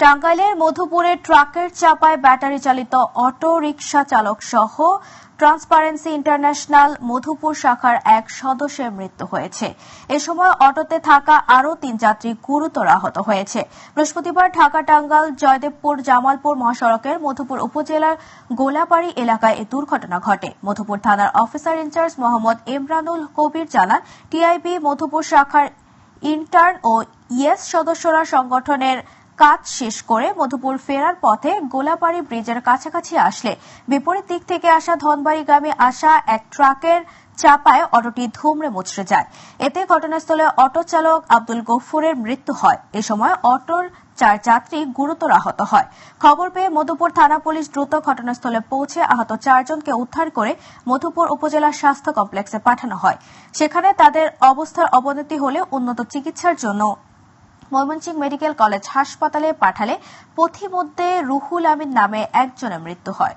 টাঙ্গাইলের মধুপুরে ট্রাকের চাপায় ব্যাটারি চালিত অটো রিকশা চালক সহ ট্রান্সপারেন্সি ইন্টারন্যাশনাল মধুপুর শাখার এক সদস্যের মৃত্যু হয়েছে। এ সময় অটোতে থাকা আরও তিন যাত্রী গুরুতর আহত হয়েছে। বৃহস্পতিবার ঢাকা টাঙ্গাল জয়দেবপুর, জামালপুর মহাসড়কের মধুপুর উপজেলার গোলাপাড়ি এলাকায় এ দুর্ঘটনা ঘটে। মধুপুর থানার officer in charge Mohammad Imranul Kabir জানান, টিআইবি মধুপুর শাখার ইন্টার্ন ও ইয়েস সদস্যরা সংগঠনের কাজ শেষ করে মধুপুর ফেরার পথে গোলাপাড়ি ব্রিজের কাছাকাছি আসলে। বিপরীত দিক থেকে আসা ধনবাড়িগামী আসা এক ট্রাকের চাপায় অটোটি ধুমড়ে মুচড়ে যায়। এতে ঘটনাস্থলে অটো চালক আব্দুল গফুরের মৃত্যু হয়। এ সময় অটোর চার যাত্রী গুরুতর আহত হয়। খবর পেয়ে মধুপুর থানা পুলিশ দ্রুত ঘটনাস্থলে পৌঁছে আহত চারজনকে উদ্ধার করে মধুপুর উপজেলা স্বাস্থ্য কমপ্লেক্সে পাঠানো হয়। সেখানে তাদের অবস্থার অবনতি হলে উন্নত চিকিৎসার জন্য ময়মনসিংহ মেডিকেল কলেজ হাসপাতালে পাঠালে পথিমধ্যে রুহুল আমিন নামে একজনের মৃত্যু হয়।